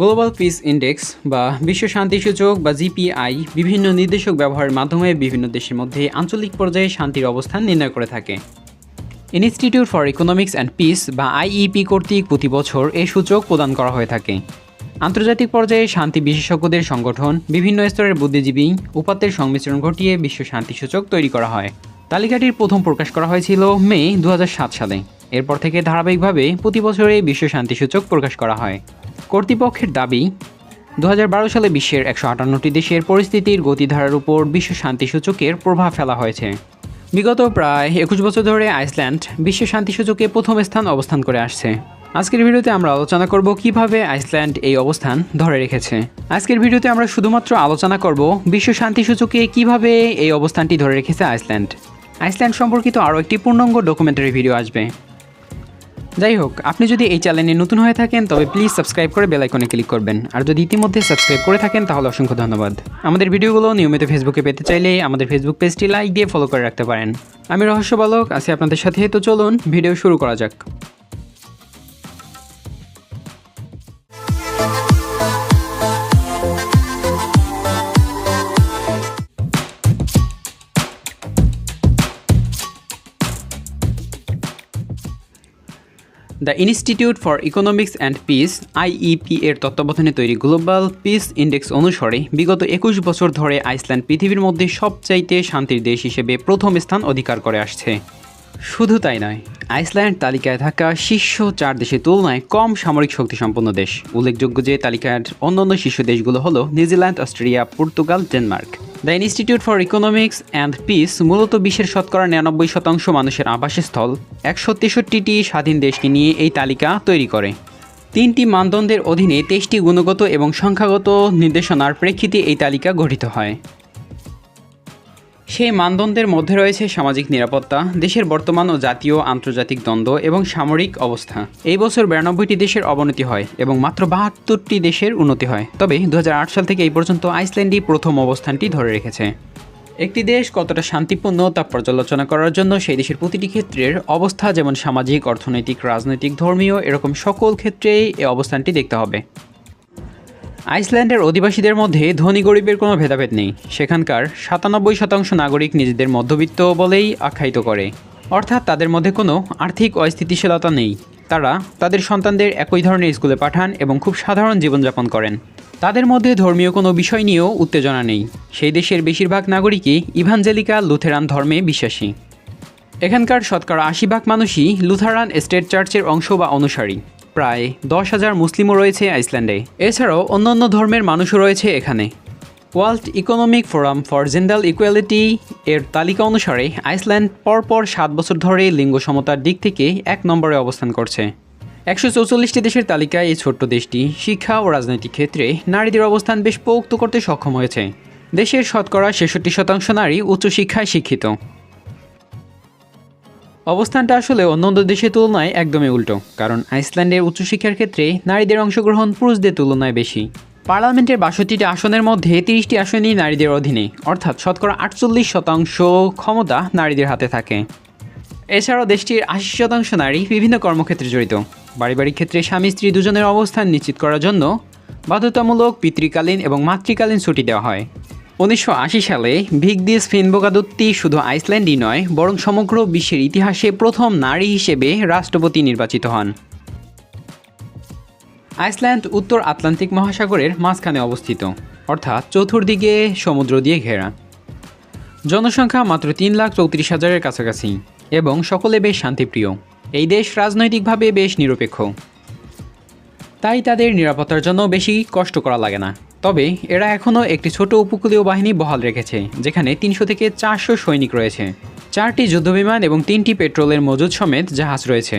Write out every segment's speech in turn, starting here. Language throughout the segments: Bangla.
গ্লোবাল পিস ইন্ডেক্স বা বিশ্ব শান্তি সূচক বা জিপিআই বিভিন্ন নির্দেশক ব্যবহারের মাধ্যমে বিভিন্ন দেশের মধ্যে আঞ্চলিক পর্যায়ে শান্তির অবস্থান নির্ণয় করে থাকে। Institute for economics and peace বা আইইপি কর্তৃক প্রতি বছর এই সূচক প্রদান করা হয়ে থাকে। আন্তর্জাতিক পর্যায়ে শান্তি বিশেষজ্ঞদের সংগঠন, বিভিন্ন স্তরের বুদ্ধিজীবী, উপাত্তের সংমিশ্রণ ঘটিয়ে বিশ্ব শান্তি সূচক তৈরি করা হয়। তালিকাটির প্রথম প্রকাশ করা হয়েছিল মে দু হাজার সাত সালে। এরপর থেকে ধারাবাহিকভাবে প্রতি বছরে বিশ্ব শান্তি সূচক প্রকাশ করা হয়। কর্তৃপক্ষের দাবি দু হাজার বারো সালে বিশ্বের একশো আটান্নটি দেশের পরিস্থিতির গতিধারার উপর বিশ্ব শান্তি সূচকের প্রভাব ফেলা হয়েছে। বিগত প্রায় একুশ বছর ধরে আইসল্যান্ড বিশ্ব শান্তি সূচকে প্রথম স্থান অবস্থান করে আসছে। আজকের ভিডিওতে আমরা আলোচনা করব কীভাবে আইসল্যান্ড এই অবস্থান ধরে রেখেছে। আজকের ভিডিওতে আমরা শুধুমাত্র আলোচনা করব বিশ্ব শান্তি সূচকে কীভাবে এই অবস্থানটি ধরে রেখেছে আইসল্যান্ড। আইসল্যান্ড সম্পর্কিত আরও একটি পূর্ণাঙ্গ ডকুমেন্টারি ভিডিও আসবে। যাই হোক, আপনি যদি এই চ্যানেলে নতুন হয়ে থাকেন, তবে প্লিজ সাবস্ক্রাইব করে বেল আইকনে ক্লিক করবেন। আর যদি ইতিমধ্যে সাবস্ক্রাইব করে থাকেন, তাহলে অসংখ্য ধন্যবাদ। আমাদের ভিডিওগুলো নিয়মিত ফেসবুকে পেতে চাইলে আমাদের ফেসবুক পেজটি লাইক দিয়ে ফলো করে রাখতে পারেন। আমি রহস্য বালক, আছি আপনাদের সাথে। তো চলুন ভিডিও শুরু করা যাক। The institute for economics and peace IEP এর তত্ত্বাবধানে তৈরি গ্লোবাল পিস ইন্ডেক্স অনুসারে বিগত একুশ বছর ধরে আইসল্যান্ড পৃথিবীর মধ্যে সবচাইতে শান্তির দেশ হিসেবে প্রথম স্থান অধিকার করে আসছে। শুধু তাই নয়, আইসল্যান্ড তালিকায় থাকা শীর্ষ চার দেশের তুলনায় কম সামরিক শক্তি সম্পন্ন দেশ। উল্লেখযোগ্য যে তালিকার অন্যান্য শীর্ষ দেশগুলো হলো New Zealand, Australia, Portugal, Denmark. The institute for economics and peace মূলত বিশ্বের শতকরা নিরানব্বই শতাংশ মানুষের আবাসস্থল। একশো তেষট্টিটি স্বাধীন দেশকে নিয়ে এই তালিকা তৈরি করে। তিনটি মানদণ্ডের অধীনে তেইশটি গুণগত এবং সংখ্যাগত নির্দেশনার প্রেক্ষিতে এই তালিকা গঠিত হয়। সেই মানদণ্ডের মধ্যে রয়েছে সামাজিক নিরাপত্তা, দেশের বর্তমান ও জাতীয় আন্তর্জাতিক দ্বন্দ্ব এবং সামরিক অবস্থা। এই বছর বিরানব্বইটি দেশের অবনতি হয় এবং মাত্র বাহাত্তরটি দেশের উন্নতি হয়। তবে দু হাজার আট সাল থেকে এই পর্যন্ত আইসল্যান্ডই প্রথম অবস্থানটি ধরে রেখেছে। একটি দেশ কতটা শান্তিপূর্ণ তা পর্যালোচনা করার জন্য সেই দেশের প্রতিটি ক্ষেত্রের অবস্থা, যেমন সামাজিক, অর্থনৈতিক, রাজনৈতিক, ধর্মীয়, এরকম সকল ক্ষেত্রেই এই অবস্থানটি দেখতে হবে। আইসল্যান্ডের অধিবাসীদের মধ্যে ধনী গরিবের কোনো ভেদাভেদ নেই। সেখানকার সাতানব্বই শতাংশ নাগরিক নিজেদের মধ্যবিত্ত বলেই আখ্যায়িত করে। অর্থাৎ তাদের মধ্যে কোনো আর্থিক অস্থিতিশীলতা নেই। তারা তাদের সন্তানদের একই ধরনের স্কুলে পাঠান এবং খুব সাধারণ জীবনযাপন করেন। তাদের মধ্যে ধর্মীয় কোনো বিষয় নিয়েও উত্তেজনা নেই। সেই দেশের বেশিরভাগ নাগরিকই ইভাঞ্জেলিকা লুথেরান ধর্মে বিশ্বাসী। এখানকার শতকরা আশি ভাগ মানুষই লুথারান স্টেট চার্চের অংশ বা অনুসারী। প্রায় দশ হাজার মুসলিমও রয়েছে আইসল্যান্ডে। এছাড়াও অন্যান্য ধর্মের মানুষও রয়েছে এখানে। World economic forum for gender equality এর তালিকা অনুসারে আইসল্যান্ড পরপর সাত বছর ধরে লিঙ্গ সমতার দিক থেকে এক নম্বরে অবস্থান করছে। একশো চৌচল্লিশটি দেশের তালিকায় এই ছোট্ট দেশটি শিক্ষা ও রাজনৈতিক ক্ষেত্রে নারীদের অবস্থান বেশ পোক্ত করতে সক্ষম হয়েছে। দেশের শতকরা ছেষট্টি শতাংশ নারী উচ্চশিক্ষায় শিক্ষিত। অবস্থানটা আসলে অন্যান্য দেশের তুলনায় একদমই উল্টো, কারণ আইসল্যান্ডের উচ্চশিক্ষার ক্ষেত্রে নারীদের অংশগ্রহণ পুরুষদের তুলনায় বেশি। পার্লামেন্টের বাষট্টিটি আসনের মধ্যে তিরিশটি আসনই নারীদের অধীনে, অর্থাৎ শতকরা আটচল্লিশ শতাংশ ক্ষমতা নারীদের হাতে থাকে। এছাড়াও দেশটির আশি শতাংশ নারী বিভিন্ন কর্মক্ষেত্রে জড়িত। পারিবারিক ক্ষেত্রে স্বামী স্ত্রী দুজনের অবস্থান নিশ্চিত করার জন্য বাধ্যতামূলক পিতৃকালীন এবং মাতৃকালীন ছুটি দেওয়া হয়। উনিশশো আশি সালে ভিগদিস ফিনবোগাদত্তি শুধু আইসল্যান্ডই নয়, বরং সমগ্র বিশ্বের ইতিহাসে প্রথম নারী হিসেবে রাষ্ট্রপতি নির্বাচিত হন। আইসল্যান্ড উত্তর আটলান্টিক মহাসাগরের মাঝখানে অবস্থিত, অর্থাৎ চতুর্দিকে সমুদ্র দিয়ে ঘেরা। জনসংখ্যা মাত্র তিন লাখ চৌত্রিশ হাজারের কাছাকাছি এবং সকলে বেশ শান্তিপ্রিয়। এই দেশ রাজনৈতিকভাবে বেশ নিরপেক্ষ। তাই তাদের নিরাপত্তার জন্য বেশি কষ্ট করা লাগে না। তবে এরা এখনও একটি ছোট উপকূলীয় বাহিনী বহাল রেখেছে, যেখানে তিনশো থেকে চারশো সৈনিক রয়েছে। চারটি যুদ্ধবিমান এবং তিনটি পেট্রোলের মজুদ সমেত জাহাজ রয়েছে।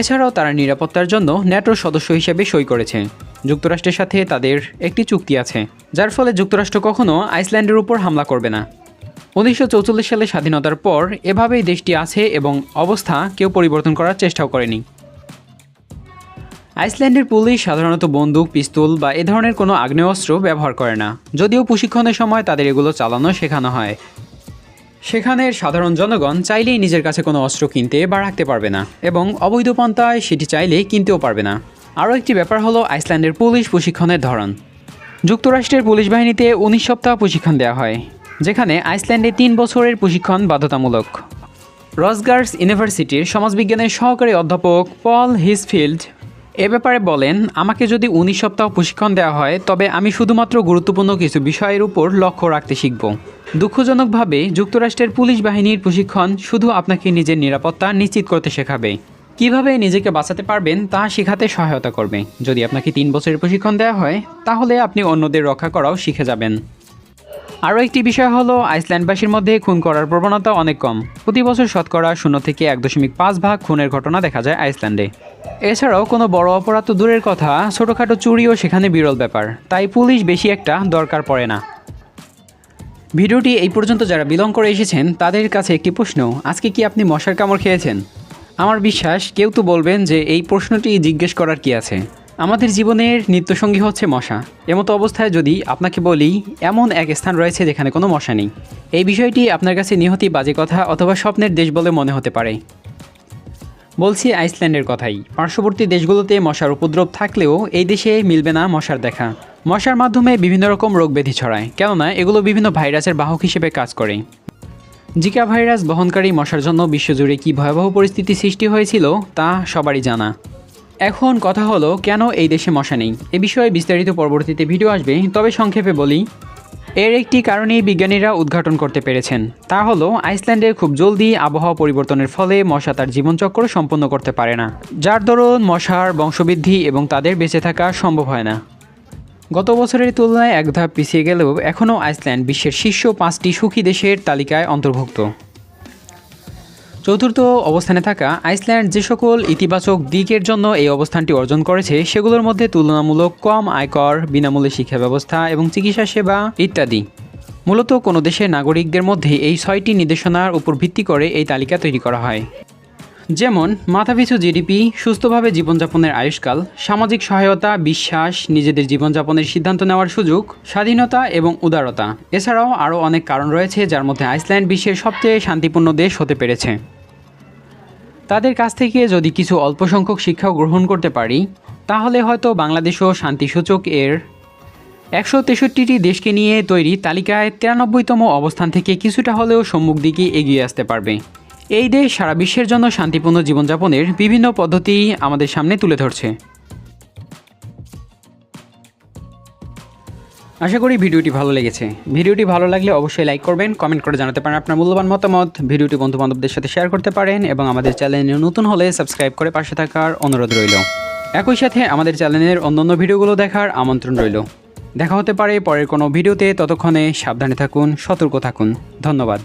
এছাড়াও তারা নিরাপত্তার জন্য ন্যাটোর সদস্য হিসেবে সই করেছে। যুক্তরাষ্ট্রের সাথে তাদের একটি চুক্তি আছে, যার ফলে যুক্তরাষ্ট্র কখনও আইসল্যান্ডের উপর হামলা করবে না। উনিশশো সালে স্বাধীনতার পর এভাবেই দেশটি আছে এবং অবস্থা কেউ পরিবর্তন করার চেষ্টাও করেনি। আইসল্যান্ডের পুলিশ সাধারণত বন্দুক, পিস্তল বা এ ধরনের কোনো আগ্নেয়াস্ত্র ব্যবহার করে না। যদিও প্রশিক্ষণের সময় তাদের এগুলো চালানো শেখানো হয়। সেখানের সাধারণ জনগণ চাইলেই নিজের কাছে কোনো অস্ত্র কিনতে বা রাখতে পারবে না এবং অবৈধ পন্থায় সেটি চাইলে কিনতেও পারবে না। আরও একটি ব্যাপার হলো আইসল্যান্ডের পুলিশ প্রশিক্ষণের ধরন। যুক্তরাষ্ট্রের পুলিশ বাহিনীতে উনিশ সপ্তাহ প্রশিক্ষণ দেওয়া হয়, যেখানে আইসল্যান্ডে তিন বছরের প্রশিক্ষণ বাধ্যতামূলক। রসগার্স ইউনিভার্সিটির সমাজবিজ্ঞানের সহকারী অধ্যাপক পল হিসফিল্ড এ ব্যাপারে বলেন, আমাকে যদি উনিশ সপ্তাহ প্রশিক্ষণ দেওয়া হয়, তবে আমি শুধুমাত্র গুরুত্বপূর্ণ কিছু বিষয়ের উপর লক্ষ্য রাখতে শিখব। দুঃখজনকভাবে, যুক্তরাষ্ট্রের পুলিশ বাহিনীর প্রশিক্ষণ শুধু আপনাকে নিজের নিরাপত্তা নিশ্চিত করতে শেখাবে। কীভাবে নিজেকে বাঁচাতে পারবেন, তা শেখাতে সহায়তা করবে। যদি আপনাকে তিন বছরের প্রশিক্ষণ দেওয়া হয়, তাহলে আপনি অন্যদের রক্ষা করাও শিখে যাবেন। আরও একটি বিষয় হলো, আইসল্যান্ডবাসীর মধ্যে খুন করার প্রবণতা অনেক কম। প্রতি বছর শতকরা শূন্য থেকে এক দশমিক পাঁচ ভাগ খুনের ঘটনা দেখা যায় আইসল্যান্ডে। এছাড়াও কোনো বড় অপরাধ তো দূরের কথা, ছোটোখাটো চুরিও সেখানে বিরল ব্যাপার, তাই পুলিশ বেশি একটা দরকার পড়ে না। ভিডিওটি এই পর্যন্ত যারা বিলং করে এসেছেন, তাদের কাছে একটি প্রশ্ন, আজকে কি আপনি মশার কামড় খেয়েছেন? আমার বিশ্বাস, কেউ তো বলবেন যে এই প্রশ্নটি জিজ্ঞেস করার কি আছে। আমাদের জীবনের নিত্যসঙ্গী হচ্ছে মশা। এমতো অবস্থায় যদি আপনাকে বলি, এমন এক স্থান রয়েছে যেখানে কোনো মশা নেই। এই বিষয়টি আপনার কাছে নিহতি বাজে কথা অথবা স্বপ্নের দেশ বলে মনে হতে পারে। বলছি আইসল্যান্ডের কথাই। পার্শ্ববর্তী দেশগুলোতে মশার উপদ্রব থাকলেও এই দেশে মিলবে না মশার দেখা। মশার মাধ্যমে বিভিন্ন রকম রোগ ব্যাধি ছড়ায়, কেননা এগুলো বিভিন্ন ভাইরাসের বাহক হিসেবে কাজ করে। জিকা ভাইরাস বহনকারী মশার জন্য বিশ্বজুড়ে কী ভয়াবহ পরিস্থিতি সৃষ্টি হয়েছিল, তা সবারই জানা। এখন কথা হলো, কেন এই দেশে মশা নেই? এ বিষয়ে বিস্তারিত পরবর্তীতে ভিডিও আসবে, তবে সংক্ষেপে বলি। এর একটি কারণেই বিজ্ঞানীরা উদ্ঘাটন করতে পেরেছেন। তা হলো আইসল্যান্ডে খুব জলদি আবহাওয়া পরিবর্তনের ফলে মশা তার জীবনচক্র সম্পন্ন করতে পারে না। যার দরুন মশার বংশবৃদ্ধি এবং তাদের বেঁচে থাকা সম্ভব হয় না। গত বছরের তুলনায় এক ধাপ পিছিয়ে গেলেও এখনও আইসল্যান্ড বিশ্বের শীর্ষ পাঁচটি সুখী দেশের তালিকায় অন্তর্ভুক্ত। চতুর্থ অবস্থানে থাকা আইসল্যান্ড যে সকল ইতিবাচক দিকের জন্য এই অবস্থানটি অর্জন করেছে, সেগুলোর মধ্যে তুলনামূলক কম আয়কর, বিনামূল্যে শিক্ষা ব্যবস্থা এবং চিকিৎসা সেবা ইত্যাদি। মূলত কোনো দেশের নাগরিকদের মধ্যে এই ছয়টি নির্দেশনার উপর ভিত্তি করে এই তালিকা তৈরি করা হয়। যেমন, মাথাপিছু জিডিপি, সুস্থভাবে জীবনযাপনের আয়ুষ্কাল, সামাজিক সহায়তা, বিশ্বাস, নিজেদের জীবনযাপনের সিদ্ধান্ত নেওয়ার সুযোগ, স্বাধীনতা এবং উদারতা। এছাড়াও আরও অনেক কারণ রয়েছে যার মধ্যে আইসল্যান্ড বিশ্বের সবচেয়ে শান্তিপূর্ণ দেশ হতে পেরেছে। তাদের কাছ থেকে যদি কিছু অল্প সংখ্যক শিক্ষাও গ্রহণ করতে পারি, তাহলে হয়তো বাংলাদেশও শান্তিসূচক এর একশো তেষট্টিটি দেশকে নিয়ে তৈরি তালিকায় তিরানব্বইতম অবস্থান থেকে কিছুটা হলেও সম্মুখ দিকে এগিয়ে আসতে পারবে। এই দেশ সারা বিশ্বের জন্য শান্তিপূর্ণ জীবনযাপনের বিভিন্ন পদ্ধতি আমাদের সামনে তুলে ধরছে। আশা করি ভিডিওটি ভালো লেগেছে। ভিডিওটি ভালো লাগলে অবশ্যই লাইক করবেন কমেন্ট করে জানাতে পারেন আপনার মূল্যবান মতামত। ভিডিওটি বন্ধুবান্ধবদের সাথে শেয়ার করতে পারেন এবং আমাদের চ্যানেলে নতুন হলে সাবস্ক্রাইব করে পাশে থাকার অনুরোধ রইল। একই সাথে আমাদের চ্যানেলের অন্যান্য ভিডিওগুলো দেখার আমন্ত্রণ রইল। দেখা হতে পারে পরের কোনো ভিডিওতে, ততক্ষণে সাবধানে থাকুন, সতর্ক থাকুন। ধন্যবাদ।